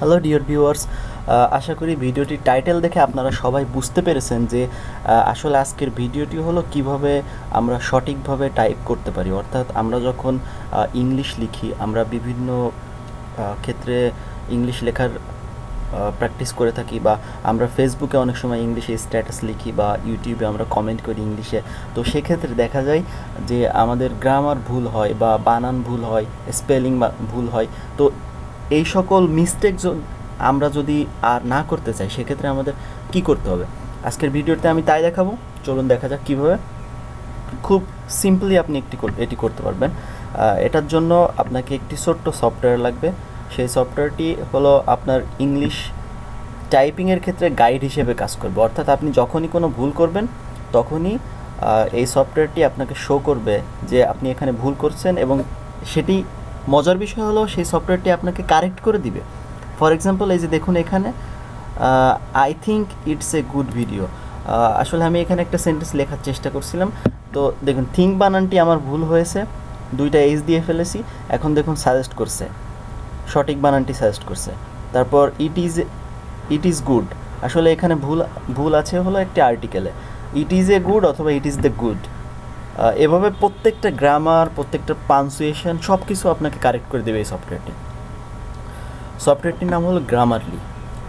hello dear viewers. আশা করি ভিডিওটির title দেখে আপনারা সবাই বুঝতে পেরেছেন যে আসলে আজকের ভিডিওটি হলো কীভাবে আমরা সঠিকভাবে টাইপ করতে পারি। অর্থাৎ আমরা যখন ইংলিশ লিখি, আমরা বিভিন্ন ক্ষেত্রে ইংলিশ লেখার প্র্যাকটিস করে থাকি বা আমরা ফেসবুকে অনেক সময় ইংলিশে স্ট্যাটাস লিখি বা ইউটিউবে আমরা কমেন্ট করি ইংলিশে। তো সেক্ষেত্রে দেখা যায় যে, আমাদের গ্রামার ভুল হয় বা বানান ভুল হয় স্পেলিং ভুল হয়। তো এই সকল মিস্টেক আমরা যদি আর না করতে চাই, সেক্ষেত্রে আমাদের কি করতে হবে? আজকের ভিডিওতে আমি তাই দেখাবো। চলুন দেখা যাক কীভাবে। খুব সিম্পলি আপনি একটি এটি করতে পারবেন। এটার জন্য আপনাকে একটি ছোট্ট সফটওয়্যার লাগবে। সেই সফটওয়্যারটি হলো আপনার ইংলিশ টাইপিংয়ের ক্ষেত্রে গাইড হিসেবে কাজ করবে। অর্থাৎ আপনি যখনই কোনো ভুল করবেন, তখনই এই সফটওয়্যারটি আপনাকে শো করবে যে আপনি এখানে ভুল করছেন এবং সেটি মজার বিষয় হলো সেই সফটওয়্যারটি আপনাকে কারেক্ট করে দিবে। ফর এক্সাম্পল এই যে দেখুন এখানে I think it's a good video আসলে আমি এখানে একটা সেন্টেন্স লেখার চেষ্টা করছিলাম। তো দেখুন থিঙ্ক বানানটি আমার ভুল হয়েছে। দুইটা এইচ দিয়ে ফেলেছি। এখন দেখুন সাজেস্ট করছে। সঠিক বানানটি সাজেস্ট করছে। তারপর it is it is good আসলে এখানে ভুল ভুল আছে হলো একটি আর্টিকেলে ইট ইজ এ গুড অথবা ইট ইজ দ্য গুড এভাবে প্রত্যেকটা গ্রামার প্রত্যেকটা পানসুয়েশন সব কিছু আপনাকে কারেক্ট করে দেবে এই সফটওয়্যারটি সফটওয়্যারটির নাম হলো গ্রামারলি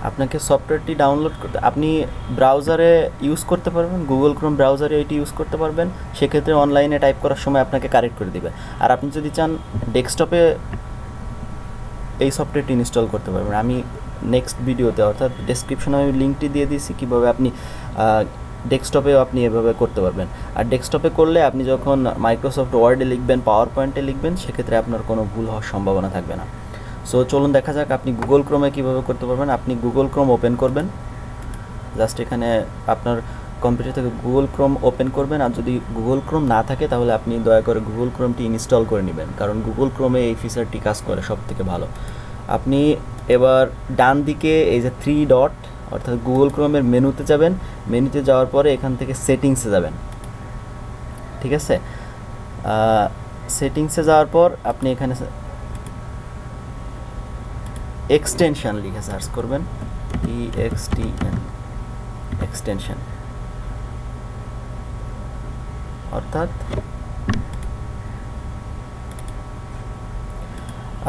আপনাকে সফটওয়্যারটি ডাউনলোড করতে, আপনি ব্রাউজারে ইউজ করতে পারবেন গুগল ক্রোম ব্রাউজারে এটি ইউজ করতে পারবেন, সেক্ষেত্রে অনলাইনে টাইপ করার সময় আপনাকে কারেক্ট করে দিবে। আর আপনি যদি চান ডেস্কটপে এই সফটওয়্যারটি ইনস্টল করতে পারবেন। আমি নেক্সট ভিডিওতে অর্থাৎ ডেসক্রিপশনে আমি লিঙ্কটি দিয়ে দিয়েছি, কীভাবে আপনি ডেস্কটপেও আপনি এভাবে করতে পারবেন। আর ডেস্কটপে করলে আপনি যখন মাইক্রোসফট ওয়ার্ডে লিখবেন পাওয়ার পয়েন্টে লিখবেন, সেক্ষেত্রে আপনার কোনো ভুল হওয়ার সম্ভাবনা থাকবে না। সো চলুন দেখা যাক আপনি গুগল ক্রোমে কীভাবে করতে পারবেন। আপনি গুগল ক্রোম ওপেন করবেন। জাস্ট এখানে আপনার কম্পিউটার থেকে গুগল ক্রোম ওপেন করবেন। আর যদি গুগল ক্রোম না থাকে, তাহলে আপনি দয়া করে গুগল ক্রোমটি ইনস্টল করে নেবেন। কারণ গুগল ক্রোমে এই ফিচারটি কাজ করে সব থেকে ভালো। আপনি এবার ডান দিকে এই যে থ্রি ডট অর্থাৎ গুগল ক্রোমের মেনুতে যাবেন। মেনুতে যাওয়ার পরে এখান থেকে সেটিংসে যাবেন। ঠিক আছে? সেটিংসে যাওয়ার পর আপনি এখানে এক্সটেনশন লিখে সার্চ করবেন E X T N extension অর্থাৎ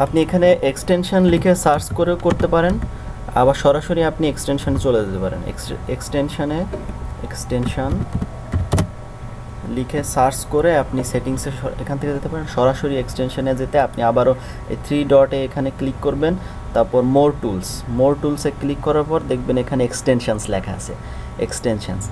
আপনি এখানে এক্সটেনশন লিখে সার্চ করে করতে পারেন, আবার সরাসরি আপনি এক্সটেনশনে চলে যেতে পারেন। এক্সটেনশনে এক্সটেনশন লিখে সার্চ করে আপনি সেটিংসে এখান থেকে যেতে পারেন। সরাসরি এক্সটেনশনে যেতে আপনি আবারও এই থ্রি ডটে এখানে ক্লিক করবেন। তারপর মোর টুলস মোর টুলসে ক্লিক করার পর দেখবেন এখানে এক্সটেনশানস লেখা আছে এক্সটেনশনস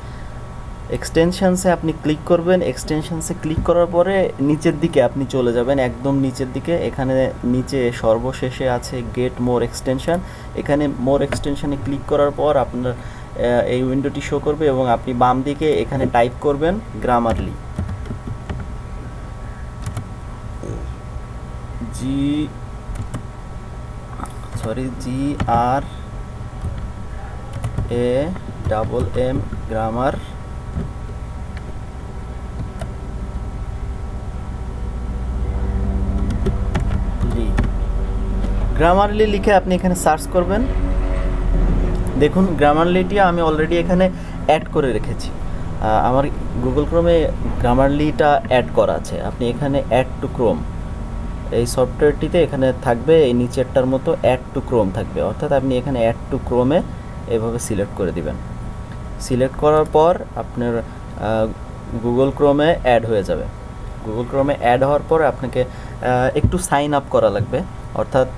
এক্সটেনশানসে আপনি ক্লিক করবেন এক্সটেনশানসে ক্লিক করার পরে নিচের দিকে আপনি চলে যাবেন, একদম নিচের দিকে, এখানে নিচে সর্বশেষে আছে গেট মোর এক্সটেনশন এখানে মোর এক্সটেনশানে ক্লিক করার পর আপনার এই উইন্ডোটি শো করবে এবং আপনি বাম দিকে এখানে টাইপ করবেন Grammarly G sorry, G R A double M grammar. Grammarly লিখে আপনি এখানে সার্চ করবেন। দেখুন গ্রামারলিটি আমি অলরেডি এখানে অ্যাড করে রেখেছি। আমার গুগল ক্রোমে গ্রামারলিটা অ্যাড করা আছে। আপনি এখানে অ্যাড টু ক্রোম এই সফটওয়্যারটিতে এখানে থাকবে, এই নিচেরটার মতো অ্যাড টু ক্রোম থাকবে। অর্থাৎ আপনি এখানে অ্যাড টু ক্রোমে এভাবে সিলেক্ট করে দিবেন। সিলেক্ট করার পর আপনার গুগল ক্রোমে অ্যাড হয়ে যাবে। গুগল ক্রোমে অ্যাড হওয়ার পর আপনাকে একটু সাইন আপ করা লাগবে। অর্থাৎ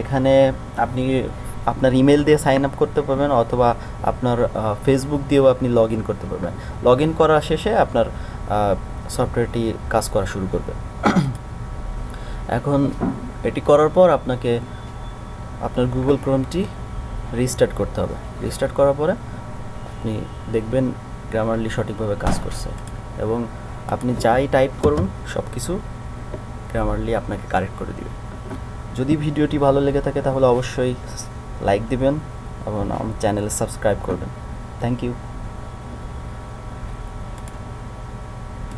এখানে আপনি আপনার ইমেল দিয়ে সাইন আপ করতে পারবেন অথবা আপনার ফেসবুক দিয়েও আপনি লগ ইন করতে পারবেন। লগ ইন করা শেষে আপনার সফটওয়্যারটি কাজ করা শুরু করবে। এখন এটি করার পর আপনাকে, আপনার গুগল ক্রোমটি রিস্টার্ট করতে হবে। রিস্টার্ট করার পরে আপনি দেখবেন গ্রামারলি সঠিকভাবে কাজ করছে এবং আপনি যাই টাইপ করুন সব কিছু গ্রামারলি আপনাকে কারেক্ট করে দিবে। যদি ভিডিওটি ভালো লেগে থাকে তাহলে অবশ্যই লাইক দিবেন এবং আমার চ্যানেলে সাবস্ক্রাইব করবেন। Thank you